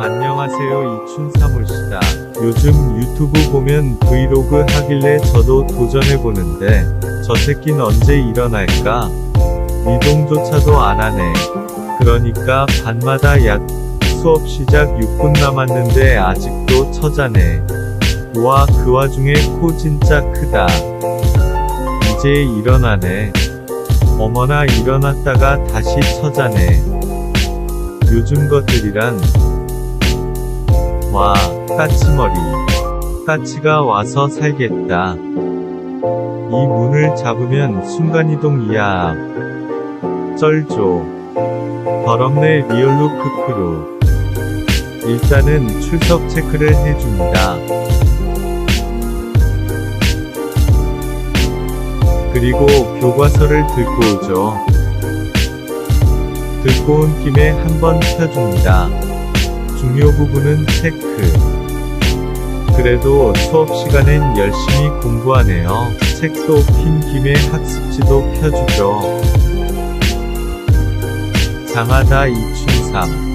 안녕하세요 이춘사물시다. 요즘 유튜브 보면 브이로그 하길래 저도 도전해보는데 저 새끼는 언제 일어날까? 이동조차도 안 하네. 그러니까 밤마다 약 수업 시작 6분 남았는데 아직도 처자네. 와 그 와중에 코 진짜 크다. 이제 일어나네. 어머나 일어났다가 다시 처자네. 요즘 것들이란 와, 까치머리. 까치가 와서 살겠다. 이 문을 잡으면 순간이동이야. 쩔죠. 더럽네 리얼로 크크루. 일단은 출석 체크를 해줍니다. 그리고 교과서를 들고 오죠. 들고 온 김에 한번 펴줍니다. 중요 부분은 체크. 그래도 수업 시간엔 열심히 공부하네요. 책도 핀 김에 학습지도 펴주죠. 장하다 이춘삼.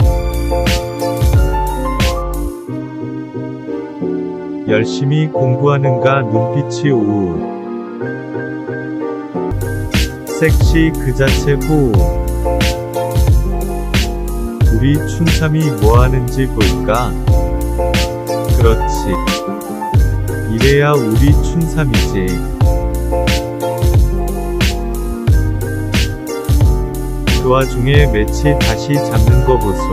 열심히 공부하는가 눈빛이 우울. 섹시 그 자체 후. 우리 춘삼이 뭐 하는지 볼까? 그렇지. 이래야 우리 춘삼이지. 그 와중에 매치 다시 잡는 거 보소.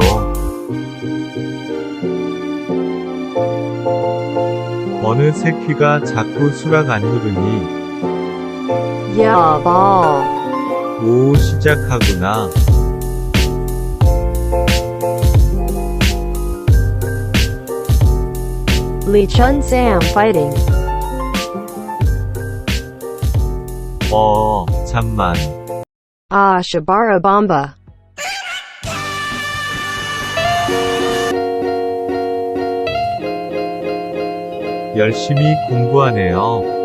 어느 새끼가 자꾸 수락 안 누르니, Ball. 오 시작하구나. Chun Sam fighting. 어, 잠만. Ah, Shabara Bomba. 열심히 공부하네요.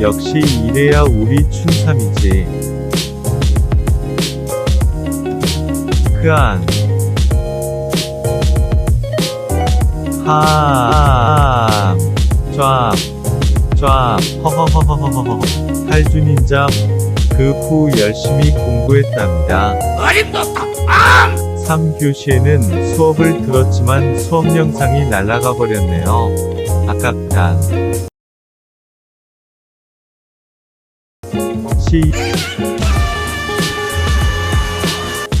역시 이래야 우리 춘삼이지. 함. 쫙. 쫙. 허허허허허허. 탈주닌자. 그 후 열심히 공부했답니다. 3교시에는 수업을 들었지만 수업 영상이 날아가 버렸네요. 아깝다. 시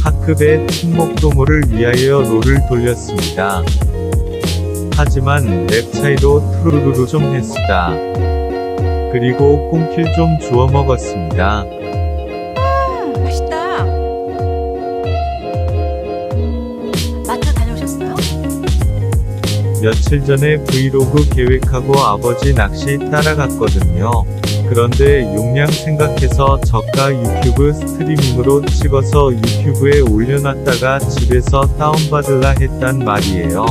학급의 친목도모를 위하여 롤을 돌렸습니다. 하지만 랩 차이로 트루루루 좀 했수다. 그리고 꽁킬 좀 주워 먹었습니다. 맛있다. 마트 다녀오셨어요? 며칠 전에 브이로그 계획하고 아버지 낚시 따라갔거든요. 그런데 용량 생각해서 저가 유튜브 스트리밍으로 찍어서 유튜브에 올려놨다가 집에서 다운받을라 했단 말이에요.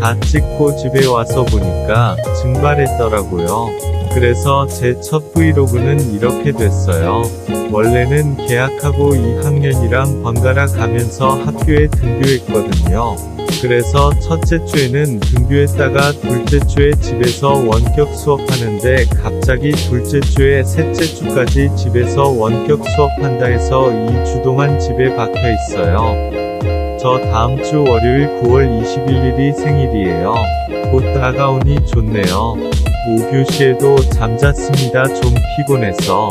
다 찍고 집에 와서 보니까 증발했더라고요. 그래서 제 첫 브이로그는 이렇게 됐어요. 원래는 계약하고 2학년이랑 번갈아 가면서 학교에 등교했거든요. 그래서 첫째 주에는 등교했다가 둘째 주에 집에서 원격 수업하는데 갑자기 둘째 주에 셋째 주까지 집에서 원격 수업한다 해서 2주 동안 집에 박혀 있어요. 저 다음 주 월요일 9월 21일이 생일이에요. 곧 다가오니 좋네요. 5교시에도 잠잤습니다. 좀 피곤해서.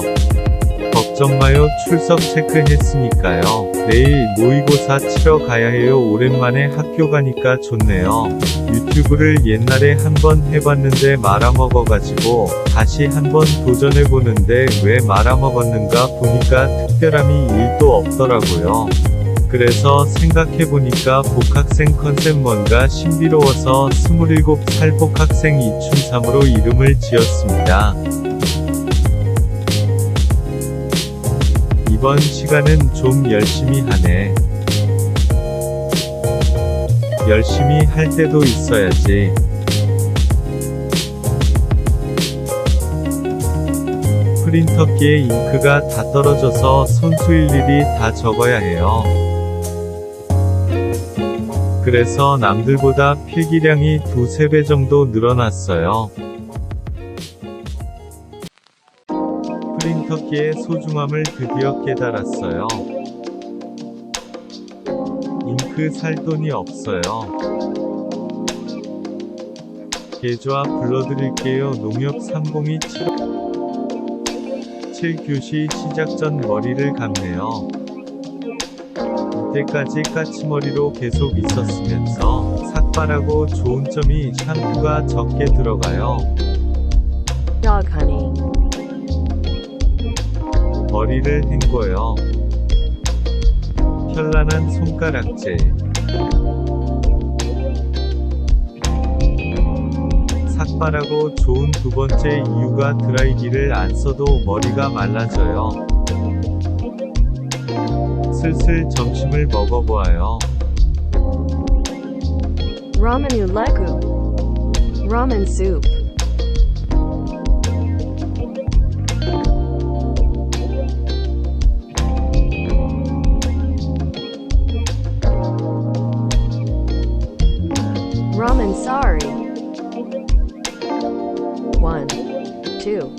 마요. 출석 체크했으니까요. 내일 모의고사 치러 가야 해요. 오랜만에 학교 가니까 좋네요. 유튜브를 옛날에 한번 해봤는데 말아먹어가지고 다시 한번 도전해보는데 왜 말아먹었는가 보니까 특별함이 1도 없더라고요. 그래서 생각해보니까 복학생 컨셉 뭔가 신비로워서 27살 복학생 이춘삼으로 이름을 지었습니다. 이번 시간은 좀 열심히 하네. 열심히 할 때도 있어야지. 프린터기에 잉크가 다 떨어져서 손수 일일이 다 적어야 해요. 그래서 남들보다 필기량이 두세 배 정도 늘어났어요. 프린터기의 소중함을 드디어 깨달았어요. 잉크 살 돈이 없어요. 계좌 불러드릴게요. 농협 30275 7교시 시작 전 머리를 감네요. 이때까지 까치머리로 계속 있었으면서 삭발하고 좋은 점이 샴푸가 적게 들어가요. Dog. 머리를 헹궈요. 현란한 손가락질. 삭발하고 좋은 두 번째 이유가 드라이기를 안 써도 머리가 말라져요. 슬슬 점심을 먹어보아요. Ulegu. Ramen soup. Ramen sari. 1. 2.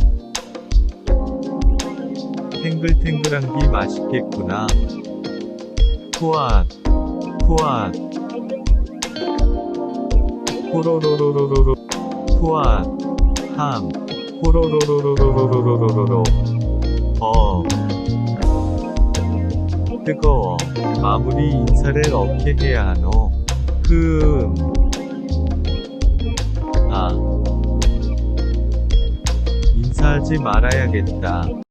탱글탱글한 게 맛있겠구나. 후앗, 후앗. 호로로로로로로, 후앗, 함, 호로로로로로로로로로로. 어. 뜨거워. 마무리 인사를 어떻게 해야 하노? 흠. 아. 인사하지 말아야겠다.